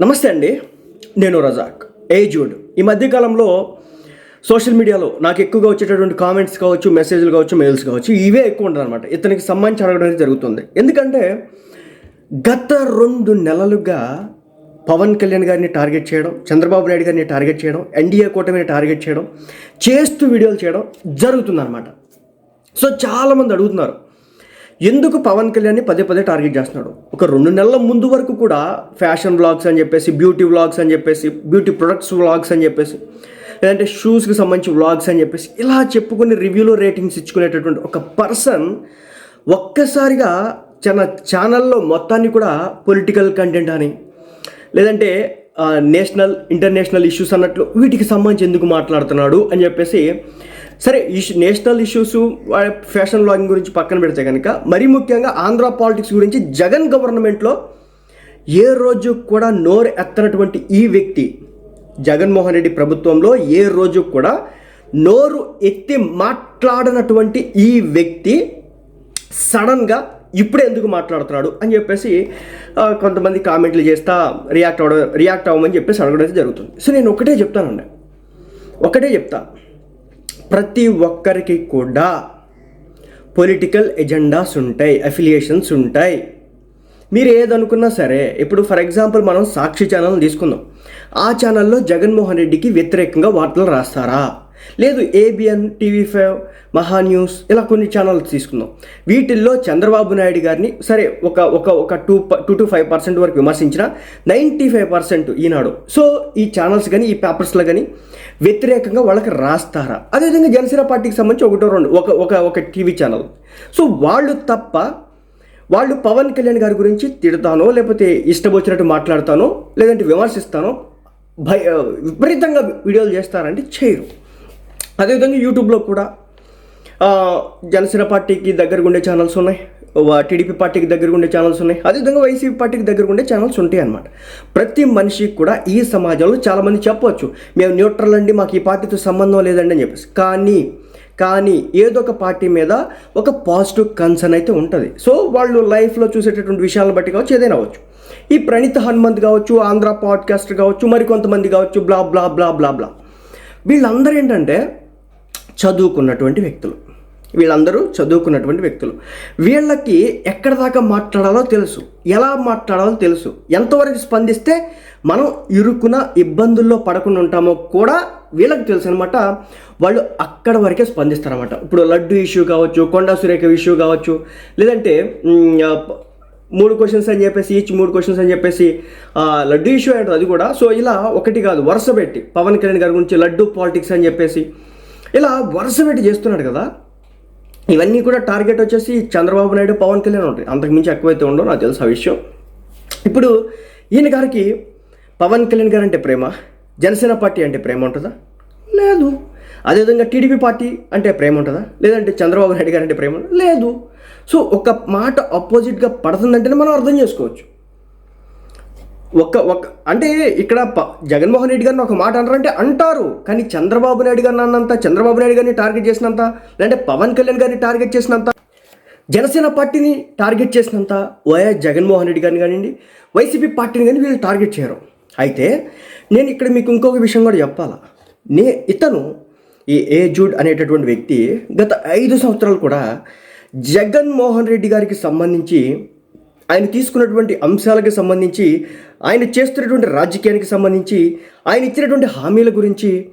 నమస్తే అండి. నేను రజాక్. ఏజూడ్ ఈ మధ్యకాలంలో సోషల్ మీడియాలో నాకు ఎక్కువగా వచ్చేటటువంటి కామెంట్స్ కావచ్చు మెసేజ్లు కావచ్చు మెయిల్స్ కావచ్చు ఇవే ఎక్కువ ఉంటుంది అనమాట ఇతనికి సంబంధించి అడగడం అనేది జరుగుతుంది. ఎందుకంటే గత రెండు నెలలుగా పవన్ కళ్యాణ్ గారిని టార్గెట్ చేయడం చంద్రబాబు నాయుడు గారిని టార్గెట్ చేయడం ఎన్డీఏ కూటమిని టార్గెట్ చేయడం చేస్తూ వీడియోలు చేయడం జరుగుతుందన్నమాట. సో చాలామంది అడుగుతున్నారు ఎందుకు పవన్ కళ్యాణ్ని పదే పదే టార్గెట్ చేస్తున్నాడు? ఒక రెండు నెలల ముందు వరకు కూడా ఫ్యాషన్ వ్లాగ్స్ అని చెప్పేసి బ్యూటీ వ్లాగ్స్ అని చెప్పేసి బ్యూటీ ప్రొడక్ట్స్ వ్లాగ్స్ అని చెప్పేసి లేదంటే షూస్కి సంబంధించి వ్లాగ్స్ అని చెప్పేసి ఇలా చెప్పుకుని రివ్యూలో రేటింగ్స్ ఇచ్చుకునేటటువంటి ఒక పర్సన్ ఒక్కసారిగా తన ఛానల్లో మొత్తాన్ని కూడా పొలిటికల్ కంటెంట్ అని లేదంటే నేషనల్ ఇంటర్నేషనల్ ఇష్యూస్ అన్నట్లు వీటికి సంబంధించి ఎందుకు మాట్లాడుతున్నాడు అని చెప్పేసి సరే issue national issues fashion logging గురించి పక్కన పెడితే కనుక మరీ ముఖ్యంగా ఆంధ్ర పాలిటిక్స్ గురించి జగన్ గవర్నమెంట్లో ఏ రోజు కూడా నోరు ఎత్తనటువంటి ఈ వ్యక్తి జగన్మోహన్ రెడ్డి ప్రభుత్వంలో ఏ రోజు కూడా నోరు ఎత్తి మాట్లాడనటువంటి ఈ వ్యక్తి సడన్గా ఇప్పుడు ఎందుకు మాట్లాడుతున్నాడు అని చెప్పేసి కొంతమంది కామెంట్లు చేస్తా రియాక్ట్ అవ్వడం రియాక్ట్ అవ్వమని చెప్పేసి అడగడం అయితే జరుగుతుంది. సో నేను ఒకటే చెప్తానండి. ఒకటే చెప్తాను ప్రతి ఒక్కరికి కూడా పొలిటికల్ ఎజెండాస్ ఉంటాయి అఫిలియేషన్స్ ఉంటాయి. మీరు ఏదనుకున్నా సరే ఇప్పుడు ఫర్ ఎగ్జాంపుల్ మనం సాక్షి ఛానల్ తీసుకుందాం. ఆ ఛానల్లో జగన్మోహన్ రెడ్డికి వ్యతిరేకంగా వార్తలు రాస్తారా? లేదు ABN TV five Maha news ఇలా కొన్ని ఛానల్స్ తీసుకుందాం. వీటిల్లో చంద్రబాబు నాయుడు గారిని సరే ఒక ఒక ఒక two two to five percent వరకు విమర్శించిన ninety five percent Eenadu. So ఈ ఛానల్స్ కానీ ఈ పేపర్స్లో కానీ వ్యతిరేకంగా వాళ్ళకి రాస్తారా? అదేవిధంగా జనసేన పార్టీకి సంబంధించి ఒకటో రెండు ఒక ఒక ఒక టీవీ ఛానల్. సో వాళ్ళు తప్ప వాళ్ళు పవన్ కళ్యాణ్ గారి గురించి తిడతానో లేకపోతే ఇష్టం వచ్చినట్టు మాట్లాడతానో లేదంటే విమర్శిస్తానో భయ విపరీతంగా వీడియోలు చేస్తారంటే చేయరు. అదేవిధంగా యూట్యూబ్లో కూడా జనసేన పార్టీకి దగ్గరగా ఉండే ఛానల్స్ ఉన్నాయి. టీడీపీ పార్టీకి దగ్గరగా ఉండే ఛానల్స్ ఉన్నాయి. అదేవిధంగా వైసీపీ పార్టీకి దగ్గరగా ఉండే ఛానల్స్ ఉంటాయి అన్నమాట. ప్రతి మనిషికి కూడా ఈ సమాజంలో చాలామంది చెప్పవచ్చు మేము న్యూట్రల్ అండి మాకు ఈ పార్టీతో సంబంధం లేదండి అని చెప్పేసి. కానీ కానీ ఏదో ఒక పార్టీ మీద ఒక పాజిటివ్ కన్సర్న్ అయితే ఉంటుంది. సో వాళ్ళు లైఫ్లో చూసేటటువంటి విషయాలను బట్టి కావచ్చు ఏదైనా అవ్వచ్చు. ఈ ప్రణీత్ హనుమంత్ కావచ్చు ఆంధ్ర పాడ్కాస్టర్ కావచ్చు మరి కొంతమంది కావచ్చు బ్లా బ్లా బ్లా బ్లా బ్లా వీళ్ళందరూ ఏంటంటే చదువుకున్నటువంటి వ్యక్తులు. వీళ్ళందరూ చదువుకున్నటువంటి వ్యక్తులు. వీళ్ళకి ఎక్కడ దాకా మాట్లాడాలో తెలుసు. ఎలా మాట్లాడాలో తెలుసు. ఎంతవరకు స్పందిస్తే మనం ఇరుకున ఇబ్బందుల్లో పడకుండా ఉంటామో కూడా వీళ్ళకి తెలుసు అనమాట వాళ్ళు అక్కడ వరకే స్పందిస్తారనమాట ఇప్పుడు లడ్డు ఇష్యూ కావచ్చు కొండా సురేఖ ఇష్యూ కావచ్చు లేదంటే మూడు క్వశ్చన్స్ అని చెప్పేసి ఈచ్ మూడు క్వశ్చన్స్ అని చెప్పేసి లడ్డు ఇష్యూ అంటుంది అది కూడా. సో ఇలా ఒకటి కాదు వరుస పెట్టి పవన్ కళ్యాణ్ గారి గురించి లడ్డు పాలిటిక్స్ అని చెప్పేసి ఇలా వరుస పెట్టి చేస్తున్నాడు కదా. ఇవన్నీ కూడా టార్గెట్ వచ్చేసి చంద్రబాబు నాయుడు పవన్ కళ్యాణ్ ఉంటాయి. అంతకుమించి ఎక్కువైతే ఉండవు నాకు తెలుసు ఆ విషయం. ఇప్పుడు ఈయన గారికి పవన్ కళ్యాణ్ గారు అంటే ప్రేమ జనసేన పార్టీ అంటే ప్రేమ ఉంటుందా? లేదు. అదేవిధంగా టీడీపీ పార్టీ అంటే ప్రేమ ఉంటుందా? లేదంటే చంద్రబాబు నాయుడు గారు అంటే ప్రేమ లేదు. సో ఒక మాట ఆపోజిట్గా పడుతుందంటేనే మనం అర్థం చేసుకోవచ్చు. ఒక ఒక అంటే ఇక్కడ ప- జగన్మోహన్ రెడ్డి గారిని ఒక మాట అంటారంటే అంటారు. కానీ చంద్రబాబు నాయుడు గారిని అన్నంత చంద్రబాబు నాయుడు గారిని టార్గెట్ చేసినంత లేదంటే పవన్ కళ్యాణ్ గారిని టార్గెట్ చేసినంత జనసేన పార్టీని టార్గెట్ చేసినంత వైఎస్ జగన్మోహన్ రెడ్డి గారిని కానివ్వండి వైసీపీ పార్టీని కానీ వీళ్ళు టార్గెట్ చేయరు. అయితే నేను ఇక్కడ మీకు ఇంకొక విషయం కూడా చెప్పాలా. నే ఇతను ఈ ఏ జూడ్ అనేటటువంటి వ్యక్తి గత ఐదు సంవత్సరాలు కూడా జగన్మోహన్ రెడ్డి గారికి సంబంధించి ఆయన తీసుకున్నటువంటి అంశాలకు సంబంధించి ఆయన చేస్తున్నటువంటి రాజకీయానికి సంబంధించి ఆయన ఇచ్చినటువంటి హామీల గురించి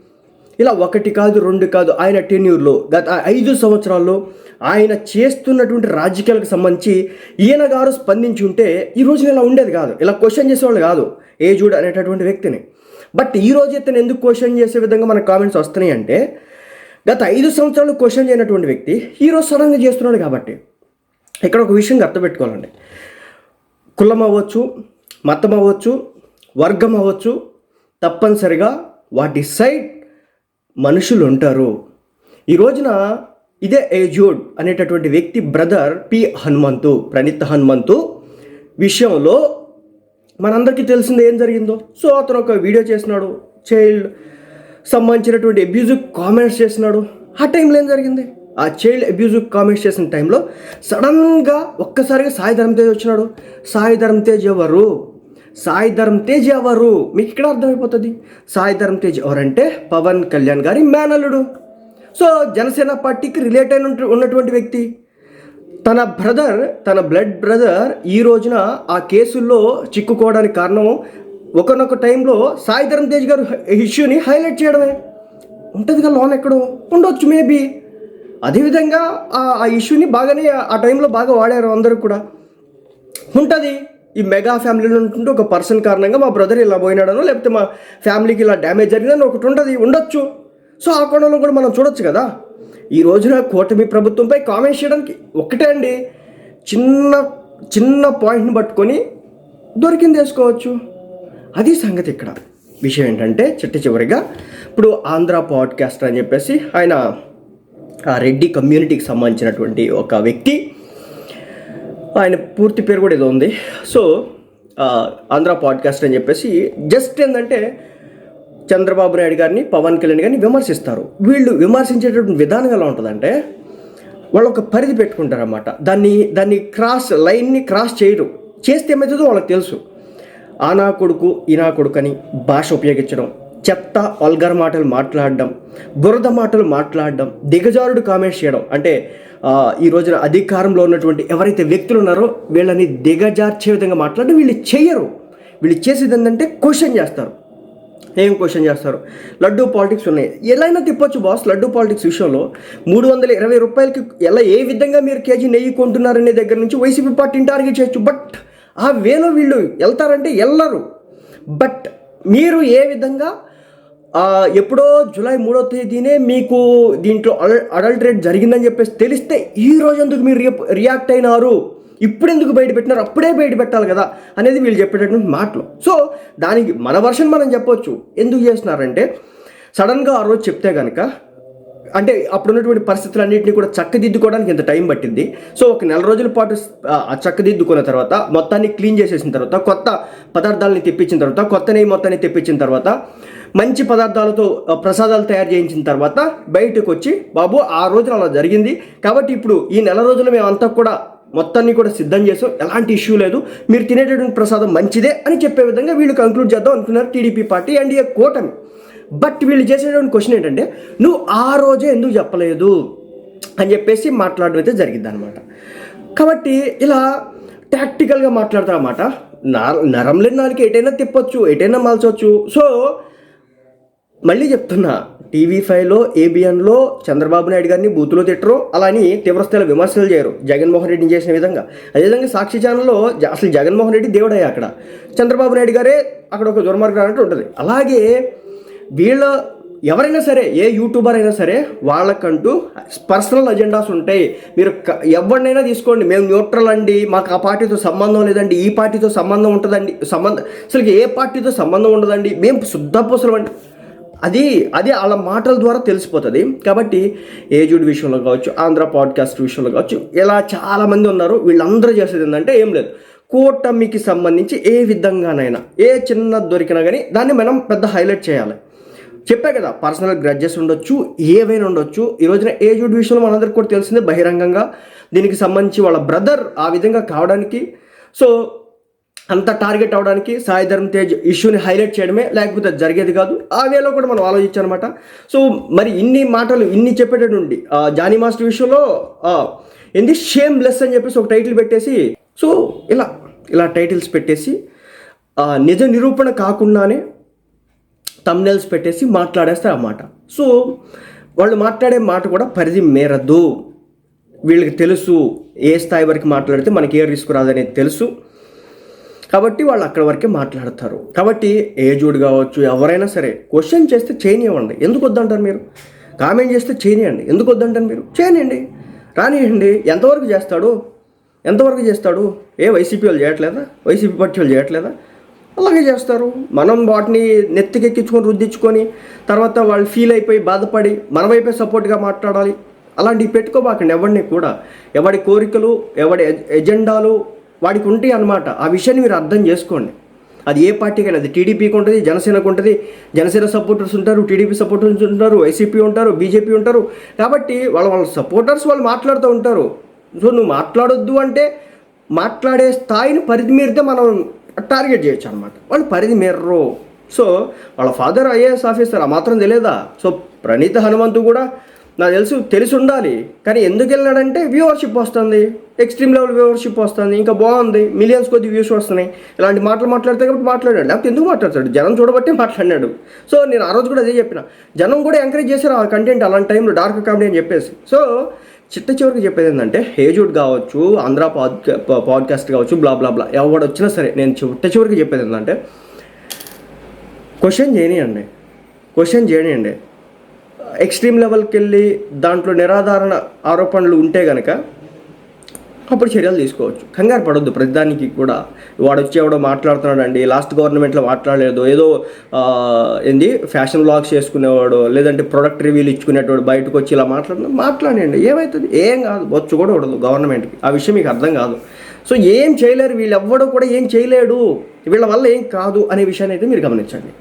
ఇలా ఒకటి కాదు రెండు కాదు ఆయన టెన్యూర్లో గత ఐదు సంవత్సరాల్లో ఆయన చేస్తున్నటువంటి రాజకీయాలకు సంబంధించి ఈయన గారు స్పందించి ఉంటే ఈ రోజున ఇలా ఉండేది కాదు. ఇలా క్వశ్చన్ చేసేవాళ్ళు కాదు ఏజుడ్ అనేటటువంటి వ్యక్తిని. బట్ ఈ రోజు ఇతను ఎందుకు క్వశ్చన్ చేసే విధంగా మన కామెంట్స్ వస్తున్నాయి అంటే గత ఐదు సంవత్సరాలు క్వశ్చన్ చేయనటువంటి వ్యక్తి ఈరోజు సడన్గా చేస్తున్నాడు కాబట్టి. ఇక్కడ ఒక విషయం గుర్తుపెట్టుకోవాలండి. కులం అవ్వచ్చు మతం అవ్వచ్చు వర్గం అవ్వచ్చు తప్పనిసరిగా వాటి సైడ్ మనుషులు ఉంటారు ఈ రోజున ఇదే ఏజోడ్ అనేటటువంటి వ్యక్తి బ్రదర్ పి హనుమంతు ప్రణీత్ హనుమంతు విషయంలో మనందరికీ తెలిసింది ఏం జరిగిందో. సో అతను ఒక వీడియో చేసినాడు చైల్డ్ సంబంధించినటువంటి అబ్యూజివ్ కామెంట్స్ చేసినాడు. ఆ టైంలో ఏం జరిగింది? ఆ చైల్డ్ అబ్యూజివ్ కామెంట్స్ చేసిన టైంలో సడన్గా ఒక్కసారిగా సాయి ధరమ్ తేజ్ వచ్చినాడు. సాయి ధరమ్ తేజ్ ఎవరు? సాయి ధరమ్ తేజ్ ఎవరు? మీకు ఇక్కడ అర్థమైపోతుంది. సాయి ధరమ్ తేజ్ ఎవరంటే పవన్ కళ్యాణ్ గారి మేనల్లుడు. సో జనసేన పార్టీకి రిలేట్ అయిన ఉన్నటువంటి వ్యక్తి. తన బ్రదర్ తన బ్లడ్ బ్రదర్ ఈ రోజున ఆ కేసుల్లో చిక్కుకోవడానికి కారణం ఒకనొక టైంలో సాయి ధరమ్ తేజ్ గారు ఇష్యూని హైలైట్ చేయడమే. ఉంటుంది కదా లోన్ ఎక్కడో? ఉండొచ్చు మేబీ అదేవిధంగా ఆ- ఆ ఇష్యూని బాగానే ఆ టైంలో బాగా వాడారు అందరూ కూడా. ఉంటుంది. ఈ మెగా ఫ్యామిలీలో ఉంటుంటే ఒక పర్సన్ కారణంగా మా బ్రదర్ ఇలా పోయినాడనో లేకపోతే మా ఫ్యామిలీకి ఇలా డ్యామేజ్ జరిగిందని ఒకటి ఉంటుంది ఉండొచ్చు. సో ఆ కోణంలో కూడా మనం చూడొచ్చు కదా. ఈ రోజున కూటమి ప్రభుత్వంపై కామెంట్ చేయడానికి ఒకటే అండి. చిన్న చిన్న పాయింట్ని పట్టుకొని దొరికింది వేసుకోవచ్చు. అది సంగతి ఇక్కడ. విషయం ఏంటంటే చిట్ట చివరిగా ఇప్పుడు ఆంధ్ర పాడ్కాస్టర్ అని చెప్పేసి ఆయన ఆ రెడ్డి కమ్యూనిటీకి సంబంధించినటువంటి ఒక వ్యక్తి. ఆయన పూర్తి పేరు కూడా ఏదో ఉంది. సో ఆంధ్ర పాడ్కాస్ట్ అని చెప్పేసి జస్ట్ ఏంటంటే చంద్రబాబు నాయుడు గారిని పవన్ కళ్యాణ్ గారిని విమర్శిస్తారు. వీళ్ళు విమర్శించేటటువంటి విధానం ఎలా ఉంటుందంటే వాళ్ళు ఒక పరిధి పెట్టుకుంటారన్నమాట. దాన్ని దాన్ని క్రాస్ లైన్ని క్రాస్ చేయరు. చేస్తే ఏమవుతుందో వాళ్ళకి తెలుసు. ఆ నా కొడుకు ఈ నా కొడుకు అని భాష ఉపయోగించడం చెత్త అల్గర్ మాటలు మాట్లాడడం బురద మాటలు మాట్లాడడం దిగజారుడు కామెంట్స్ చేయడం. అంటే ఈ రోజున అధికారంలో ఉన్నటువంటి ఎవరైతే వ్యక్తులు ఉన్నారో వీళ్ళని దిగజార్చే విధంగా మాట్లాడడం వీళ్ళు చేయరు వీళ్ళు చేసేది ఏంటంటే క్వశ్చన్ చేస్తారు. ఏం క్వశ్చన్ చేస్తారు? లడ్డూ పాలిటిక్స్ ఉన్నాయి. ఎలా తిప్పొచ్చు బాస్. లడ్డూ పాలిటిక్స్ విషయంలో మూడు వందల ఇరవై రూపాయలకి ఎలా ఏ విధంగా మీరు కేజీ నెయ్యి కొంటున్నారనే దగ్గర నుంచి వైసీపీ పార్టీని టార్గెట్ చేయొచ్చు. బట్ ఆ వేలో వీళ్ళు వెళ్తారంటే వెళ్ళరు బట్ మీరు ఏ విధంగా ఎప్పుడో జూలై మూడో తేదీనే మీకు దీంట్లో అడల్ట్ రేట్ జరిగిందని చెప్పేసి తెలిస్తే ఈ రోజు ఎందుకు మీరు రియాక్ట్ అయినారు? ఇప్పుడు ఎందుకు బయట పెట్టినారు? అప్పుడే బయట పెట్టాలి కదా అనేది వీళ్ళు చెప్పేటటువంటి మాటలు. సో దానికి మన వర్షన్ మనం చెప్పొచ్చు. ఎందుకు చేస్తున్నారంటే సడన్గా ఆ రోజు చెప్తే కనుక అంటే అప్పుడు ఉన్నటువంటి పరిస్థితులన్నింటినీ కూడా చక్కదిద్దుకోవడానికి ఇంత టైం పట్టింది. సో ఒక నెల రోజుల పాటు ఆ, చక్కదిద్దుకున్న తర్వాత మొత్తాన్ని క్లీన్ చేసేసిన తర్వాత కొత్త పదార్థాలని తెప్పించిన తర్వాత కొత్త నెయ్యి మొత్తాన్ని తెప్పించిన తర్వాత మంచి పదార్థాలతో ప్రసాదాలు తయారు చేయించిన తర్వాత బయటకు వచ్చి బాబు ఆ రోజున అలా జరిగింది. కాబట్టి ఇప్పుడు ఈ నెల రోజులు మేమంతా కూడా మొత్తాన్ని కూడా సిద్ధం చేసాం. ఎలాంటి ఇష్యూ లేదు. మీరు తినేటటువంటి ప్రసాదం మంచిదే అని చెప్పే విధంగా వీళ్ళు కంక్లూడ్ చేద్దాం అనుకున్నారు టీడీపీ పార్టీ అండ్ ఏ కూటమి. బట్ వీళ్ళు చేసేటువంటి క్వశ్చన్ ఏంటంటే నువ్వు ఆ రోజే ఎందుకు చెప్పలేదు? అని చెప్పేసి మాట్లాడడం అయితే జరిగింది అనమాట కాబట్టి ఇలా టాక్టికల్గా మాట్లాడతారన్నమాట. నర నరం లేని నాలుగు ఎటైనా తిప్పొచ్చు ఎటైనా మలచవచ్చు సో మళ్ళీ చెప్తున్నా టీవీ ఫైవ్లో ఏబిఎన్లో చంద్రబాబు నాయుడు గారిని బూతులో తిట్టరు అలాని తీవ్రస్థాయిలో విమర్శలు చేయరు. జగన్మోహన్ రెడ్డిని చేసిన విధంగా. అదేవిధంగా సాక్షి ఛానల్లో అసలు జగన్మోహన్ రెడ్డి దేవుడయ్యా అక్కడ. చంద్రబాబు నాయుడు గారే అక్కడ ఒక దుర్మార్గం అన్నట్టు ఉంటుంది. అలాగే వీళ్ళ ఎవరైనా సరే ఏ యూట్యూబర్ అయినా సరే వాళ్ళకంటూ పర్సనల్ అజెండాస్ ఉంటాయి. మీరు ఎవరినైనా తీసుకోండి. మేము న్యూట్రల్ అండి. మాకు ఆ పార్టీతో సంబంధం లేదండి. ఈ పార్టీతో సంబంధం ఉంటుందండి. సంబంధం అసలు ఏ పార్టీతో సంబంధం ఉండదండి. మేము శుద్ధపూసలం అండి. అది అది వాళ్ళ మాటల ద్వారా తెలిసిపోతుంది. కాబట్టి ఏజుడ్ విషయంలో కావచ్చు ఆంధ్ర పాడ్కాస్ట్ విషయంలో కావచ్చు ఇలా చాలామంది ఉన్నారు. వీళ్ళందరూ చేసేది ఏంటంటే ఏం లేదు. కూటమికి సంబంధించి ఏ విధంగానైనా ఏ చిన్న దొరికినా కానీ దాన్ని మనం పెద్ద హైలైట్ చేయాలి. చెప్పా కదా పర్సనల్ గ్రడ్జెస్ ఉండొచ్చు ఏవైనా ఉండొచ్చు. ఈ రోజున ఏజుడ్ విషయంలో మనందరికి కూడా తెలిసిందే బహిరంగంగా దీనికి సంబంధించి వాళ్ళ బ్రదర్ ఆ విధంగా కావడానికి. సో అంత టార్గెట్ అవడానికి సాయి ధర్మ తేజ్ ఇష్యూని హైలైట్ చేయడమే లేకపోతే జరిగేది కాదు. ఆ వేలో కూడా మనం ఆలోచించానమాట. సో మరి ఇన్ని మాటలు ఇన్ని చెప్పేటటువంటి జానీ మాస్టర్ విషయంలో ఆ, ఏంది షేమ్ లెస్ అని చెప్పేసి ఒక టైటిల్ పెట్టేసి సో ఇలా ఇలా టైటిల్స్ పెట్టేసి నిజ నిరూపణ కాకుండానే తమ్నెల్స్ పెట్టేసి మాట్లాడేస్తారు అన్నమాట సో వాళ్ళు మాట్లాడే మాట కూడా పరిధి మేరద్దు. వీళ్ళకి తెలుసు ఏ స్థాయి వరకు మాట్లాడితే మనకి ఏ రిస్క్ రాదనేది తెలుసు. కాబట్టి వాళ్ళు అక్కడ వరకే మాట్లాడతారు. కాబట్టి ఏజుడ్ కావచ్చు ఎవరైనా సరే క్వశ్చన్ చేస్తే చేయనివ్వండి. ఎందుకు వద్దంటారు మీరు? కామెంట్ చేస్తే చేయనివ్వండి ఎందుకు వద్దంటారు మీరు? చేయనివ్వండి రానివ్వండి ఎంతవరకు చేస్తాడు? ఎంతవరకు చేస్తాడు? ఏ వైసీపీ వాళ్ళు చేయట్లేదా? వైసీపీ పార్టీ వాళ్ళు చేయట్లేదా? అలాగే చేస్తారు. మనం వాటిని నెత్తికెక్కించుకొని రుద్దించుకొని తర్వాత వాళ్ళు ఫీల్ అయిపోయి బాధపడి మన వైపే సపోర్ట్గా మాట్లాడాలి. అలాంటివి పెట్టుకోబాకండి ఎవరిని కూడా. ఎవడి కోరికలు ఎవడి ఎజెండాలు వాడికి ఉంటాయి అన్నమాట. ఆ విషయాన్ని మీరు అర్థం చేసుకోండి. అది ఏ పార్టీకైనా అది టీడీపీకి ఉంటుంది జనసేనకు ఉంటుంది. జనసేన సపోర్టర్స్ ఉంటారు టీడీపీ సపోర్టర్స్ ఉంటారు వైసీపీ ఉంటారు బీజేపీ ఉంటారు. కాబట్టి వాళ్ళ వాళ్ళ సపోర్టర్స్ వాళ్ళు మాట్లాడుతూ ఉంటారు. సో నువ్వు మాట్లాడొద్దు అంటే మాట్లాడే స్థాయిని పరిధి మీరితే మనం టార్గెట్ చేయొచ్చు అనమాట వాళ్ళు పరిధి మేరరు. సో వాళ్ళ ఫాదర్ ఐఏఎస్ ఆఫీసర్ ఆ మాత్రం తెలియదా సో ప్రణీత హనుమంతు కూడా నాకు తెలుసు తెలిసి ఉండాలి కానీ ఎందుకు వెళ్ళాడంటే వ్యూవర్షిప్ వస్తుంది. ఎక్స్ట్రీమ్ లెవెల్ వ్యూవర్షిప్ వస్తుంది. ఇంకా బాగుంది. మిలియన్స్ కొద్ది వ్యూస్ వస్తున్నాయి. ఇలాంటి మాటలు మాట్లాడితే కాబట్టి మాట్లాడాడు. లేకపోతే ఎందుకు మాట్లాడతాడు? జనం చూడబట్టి మాట్లాడినాడు. సో నేను ఆ రోజు కూడా అదే చెప్పిన. జనం కూడా ఎంకరేజ్ చేశారు ఆ కంటెంట్ అలాంటి టైంలో డార్క్ కామెడీ అని చెప్పేసి. సో చిట్ట చివరికి చెప్పేది ఏంటంటే హేజూడ్ కావచ్చు ఆంధ్ర పాడ్ పాడ్కాస్ట్ కావచ్చు బ్లా బ్లా బ్లా ఎవడు వచ్చినా సరే నేను చిట్ట చివరికి చెప్పేది ఏంటంటే క్వశ్చన్ చేయనియండి. క్వశ్చన్ చేయనియండి. ఎక్స్ట్రీమ్ లెవెల్కి వెళ్ళి దాంట్లో నిరాధారణ ఆరోపణలు ఉంటే కనుక అప్పుడు చర్యలు తీసుకోవచ్చు. కంగారు పడొద్దు. ప్రతిదానికి కూడా వాడు వచ్చి ఎవడో మాట్లాడుతున్నాడండి లాస్ట్ గవర్నమెంట్లో మాట్లాడలేదు ఏదో ఏంది ఫ్యాషన్ బ్లాగ్స్ చేసుకునేవాడు లేదంటే ప్రొడక్ట్ రివ్యూలు ఇచ్చుకునేటోడు బయటకు వచ్చి ఇలా మాట్లాడినా మాట్లాడండి. ఏమవుతుంది ఏం కాదు. బొచ్చు కూడా ఉండదు గవర్నమెంట్కి. ఆ విషయం మీకు అర్థం కాదు. సో ఏం చేయలేరు. వీళ్ళు ఎవ్వడూ కూడా ఏం చేయలేడు. వీళ్ళ వల్ల ఏం కాదు అనే విషయాన్ని అయితే మీరు గమనించండి.